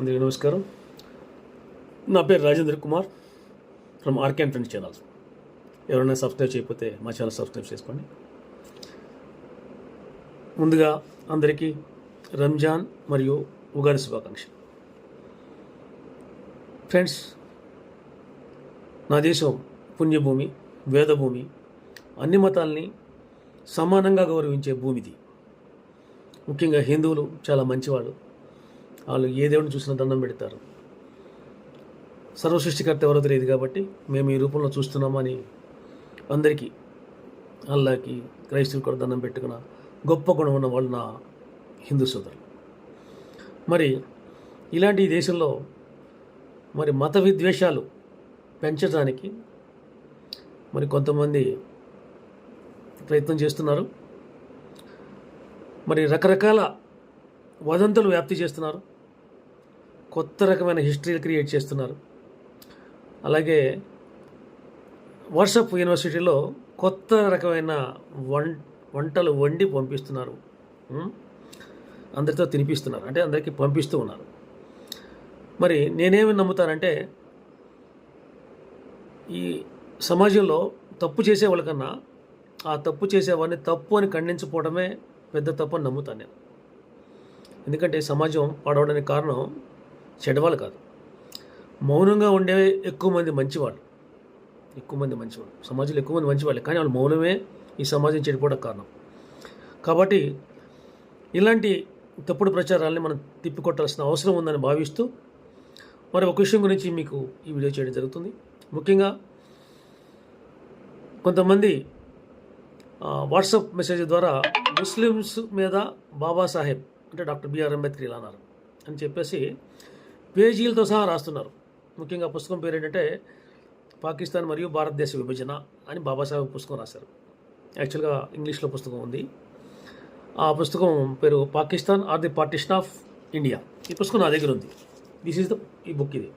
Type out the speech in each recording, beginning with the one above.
అందరికీ నమస్కారం. నా పేరు Rajendra Kumar. From RK and friends channels. ఎవరైనా సబ్స్క్రైబ్ చేయకపోతే మా ఛానల్ సబ్స్క్రైబ్ చేసుకోండి. ముందుగా అందరికీ రంజాన్ మరియు ఉగాది శుభాకాంక్ష ఫ్రెండ్స్ నా దేశం పుణ్యభూమి వేదభూమి అన్ని మతాల్ని సమానంగా గౌరవించే భూమిది. ముఖ్యంగా హిందువులు చాలా మంచివాళ్ళు. వాళ్ళు ఏ దేవుడిని చూసినా దండం పెడతారు. సర్వసృష్టికర్త ఎవరో తెలియదు కాబట్టి మేము ఈ రూపంలో చూస్తున్నామని అందరికీ అల్లాకి క్రైస్తవులు కూడా దండం పెట్టుకున్న గొప్ప గుణం ఉన్న వాళ్ళు నా హిందూ సోదరులు. మరి ఇలాంటి దేశంలో మరి మత విద్వేషాలు పెంచడానికి మరి కొంతమంది ప్రయత్నం చేస్తున్నారు. మరి రకరకాల వదంతులు వ్యాప్తి చేస్తున్నారు. కొత్త రకమైన హిస్టరీలు క్రియేట్ చేస్తున్నారు. అలాగే వాట్సాప్ యూనివర్సిటీలో కొత్త రకమైన వం వంటలు వండి పంపిస్తున్నారు. అందరితో తినిపిస్తున్నారు. అంటే అందరికీ పంపిస్తూ ఉన్నారు. మరి నేనేమి నమ్ముతానంటే ఈ సమాజంలో తప్పు చేసే వాళ్ళకన్నా ఆ తప్పు చేసేవాడిని తప్పు అని ఖండించుకోవడమే పెద్ద తప్పు అని నమ్ముతాను నేను. ఎందుకంటే సమాజం పాడవడానికి కారణం చెడ్డవాళ్ళు కాదు. మౌనంగా ఉండే ఎక్కువ మంది మంచివాళ్ళు. ఎక్కువ మంది మంచివాళ్ళు. సమాజంలో ఎక్కువ మంది మంచివాళ్ళే. కానీ వాళ్ళు మౌనమే ఈ సమాజం చెడిపోవడం కారణం. కాబట్టి ఇలాంటి తప్పుడు ప్రచారాలని మనం తిప్పికొట్టాల్సిన అవసరం ఉందని భావిస్తూ మరి ఒక విషయం గురించి మీకు ఈ వీడియో చేయడం జరుగుతుంది. ముఖ్యంగా కొంతమంది వాట్సాప్ మెసేజ్ ద్వారా ముస్లిమ్స్ మీద బాబాసాహెబ్ అంటే డాక్టర్ బిఆర్ అంబేద్కర్ ఇలా అన్నారు అని చెప్పేసి పేజీలతో సహా రాస్తున్నారు. ముఖ్యంగా పుస్తకం పేరు ఏంటంటే పాకిస్తాన్ మరియు భారతదేశ విభజన అని బాబాసాహెబ్ పుస్తకం రాశారు. యాక్చువల్గా ఇంగ్లీష్లో పుస్తకం ఉంది. ఆ పుస్తకం పేరు Pakistan or the partition of India. ఈ పుస్తకం నా దగ్గర ఉంది. దిస్ ఈజ్ ద ఈ బుక్ ఇది.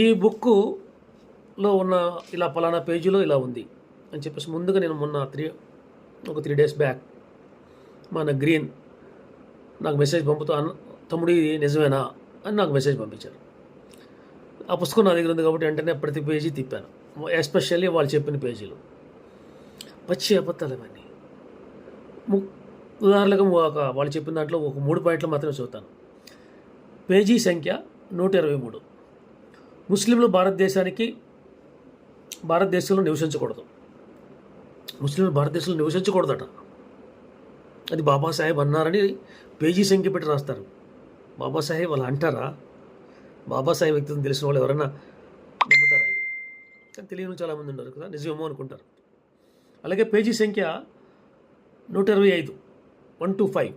ఈ బుక్కులో ఉన్న ఇలా పలానా పేజీలో ఇలా ఉంది అని చెప్పేసి ముందుగా నేను మొన్న త్రీ ఒక త్రీ డేస్ బ్యాక్ మన గ్రీన్ నాకు మెసేజ్ పంపుతూ తమ్ముడు ఇది నిజమేనా అని నాకు మెసేజ్ పంపించారు. ఆ పుస్తకం నా దగ్గర ఉంది కాబట్టి వెంటనే ప్రతి పేజీ తిప్పాను. ఎస్పెషల్లీ వాళ్ళు చెప్పిన పేజీలు. పచ్చి అబద్ధాలు ఇవన్నీ. ఉదాహరణకు ఒక వాళ్ళు చెప్పిన దాంట్లో ఒక మూడు పాయింట్లు మాత్రమే చదువుతాను. పేజీ సంఖ్య నూట ఇరవై మూడు. ముస్లింలు భారతదేశానికి భారతదేశంలో నివసించకూడదు. ముస్లింలు భారతదేశంలో నివసించకూడదట. అది బాబాసాహెబ్ అన్నారని పేజీ సంఖ్య పెట్టి రాస్తారు. బాబాసాహెబ్ అలా అంటారా? బాబాసాహెబ్ వ్యక్తిత్వం తెలిసిన వాళ్ళు ఎవరైనా నమ్ముతారా ఇది? కానీ తెలియని చాలామంది ఉన్నారు కదా నిజమేమో అనుకుంటారు. అలాగే పేజీ సంఖ్య నూట ఇరవై ఐదు వన్ టూ ఫైవ్.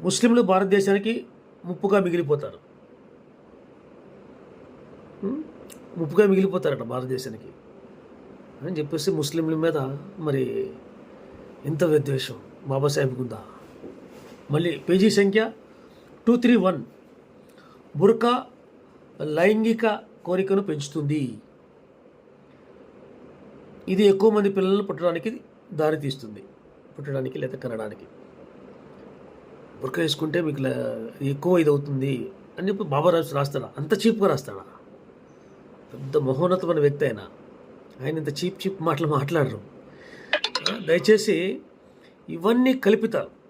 ముస్లింలు భారతదేశానికి ముప్పుగా మిగిలిపోతారు. ముప్పుగా మిగిలిపోతారట భారతదేశానికి. అని చెప్పేసి ముస్లింల మీద మరి ఇంత విద్వేషం బాబాసాహెబ్కి ఉందా మళ్ళీ పేజీ సంఖ్య టూ త్రీ వన్. బురకా లైంగిక కోరికను పెంచుతుంది. ఇది ఎక్కువ మంది పిల్లలను పుట్టడానికి దారి తీస్తుంది పుట్టడానికి లేదా కనడానికి. బురక వేసుకుంటే మీకు ఎక్కువ ఇది అవుతుంది అని చెప్పి బాబా రాజు రాస్తాడా? అంత చీప్గా రాస్తాడా? పెద్ద మహోన్నతమైన వ్యక్తి ఆయన. ఆయన ఇంత చీప్ చీప్ మాటలు మాట్లాడరు. దయచేసి ఇవన్నీ కల్పితాలు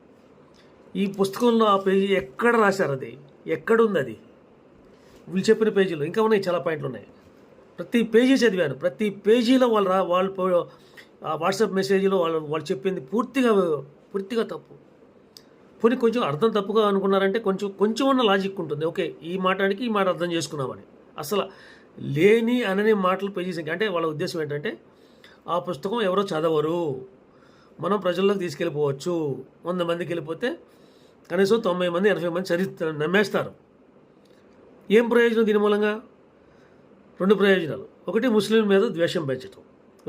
ఈ పుస్తకంలో ఆ పేజీ ఎక్కడ రాశారు అది? ఎక్కడుంది అది వీళ్ళు చెప్పిన పేజీలో. ఇంకా ఉన్నాయి చాలా పాయింట్లు ఉన్నాయి. ప్రతి పేజీ చదివాను. ప్రతి పేజీలో వాళ్ళు రా వాళ్ళు పో- వాట్సాప్ మెసేజ్లో వాళ్ళు వాళ్ళు చెప్పింది పూర్తిగా పూర్తిగా తప్పు. పోనీ కొంచెం అర్థం తప్పుగా అనుకున్నారంటే కొంచెం కొంచెం ఉన్న లాజిక్ ఉంటుంది. ఓకే ఈ మాటానికి ఈ మాట అర్థం చేసుకున్నామని. అసలు లేని అనని మాటలు పేజీ అంటే వాళ్ళ ఉద్దేశం ఏంటంటే ఆ పుస్తకం ఎవరో చదవరు. మనం ప్రజల్లోకి తీసుకెళ్ళిపోవచ్చు. వంద మందికి వెళ్ళిపోతే కనీసం తొంభై మంది ఎనభై మంది చదివి నమ్మేస్తారు. ఏం ప్రయోజనం దీని మూలంగా? రెండు ప్రయోజనాలు. ఒకటి ముస్లిం మీద ద్వేషం పెంచడం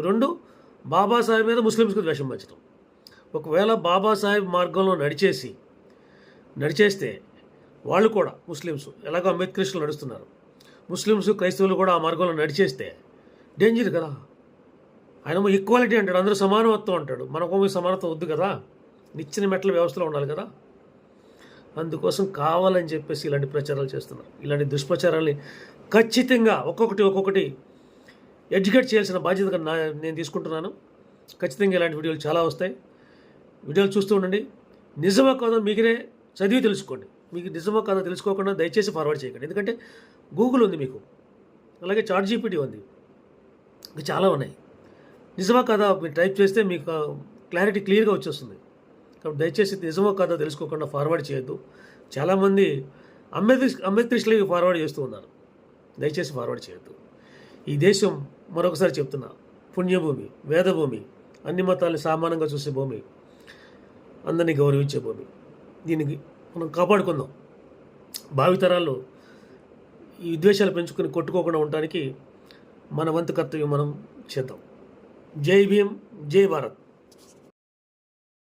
రెండు బాబాసాహెబ్ మీద ముస్లిమ్స్కి ద్వేషం పెంచడం ఒకవేళ బాబాసాహెబ్ మార్గంలో నడిచేసి నడిచేస్తే వాళ్ళు కూడా ముస్లిమ్స్ ఎలాగో అంబేద్కరిస్టులు నడుస్తున్నారు. ముస్లిమ్స్ క్రైస్తవులు కూడా ఆ మార్గంలో నడిచేస్తే డేంజర్ కదా. ఆయన ఈక్వాలిటీ అంటాడు అందరూ సమానత్వం అంటాడు. మనకు సమానత్వం వద్దు కదా. నిచ్చిన మెట్ల వ్యవస్థలో ఉండాలి కదా. అందుకోసం కావాలని చెప్పేసి ఇలాంటి ప్రచారాలు చేస్తున్నారు. ఇలాంటి దుష్ప్రచారాల్ని ఖచ్చితంగా ఒక్కొక్కటి ఒక్కొక్కటి ఎడ్యుకేట్ చేయాల్సిన బాధ్యత నా నేను తీసుకుంటున్నాను. ఖచ్చితంగా ఇలాంటి వీడియోలు చాలా వస్తాయి. వీడియోలు చూస్తూ ఉండండి. నిజమా కాదో మీకునే చదివి తెలుసుకోండి. మీకు నిజమా కాదో తెలుసుకోకుండా దయచేసి ఫార్వర్డ్ చేయకండి. ఎందుకంటే గూగుల్ ఉంది మీకు. అలాగే చాట్ జీపీటీ ఉంది. ఇంకా చాలా ఉన్నాయి. నిజమా కాదా మీరు టైప్ చేస్తే మీకు క్లారిటీ క్లియర్గా వచ్చేస్తుంది. కాబట్టి దయచేసి నిజమో కాదో తెలుసుకోకుండా ఫార్వర్డ్ చేయొద్దు. చాలామంది అంబేద్కర్ అంబేద్కరిస్టులకి ఫార్వర్డ్ చేస్తూ ఉన్నారు. దయచేసి ఫార్వర్డ్ చేయొద్దు. ఈ దేశం మరొకసారి చెప్తున్నా పుణ్యభూమి వేదభూమి అన్ని మతాలను సమానంగా చూసే భూమి అందరినీ గౌరవించే భూమి. దీనికి మనం కాపాడుకుందాం. భావితరాల్లో ఈ విద్వేషాలు పెంచుకొని కొట్టుకోకుండా ఉండటానికి మన వంతు కర్తవ్యం మనం చేద్దాం. జై భీమ్ జై భారత్.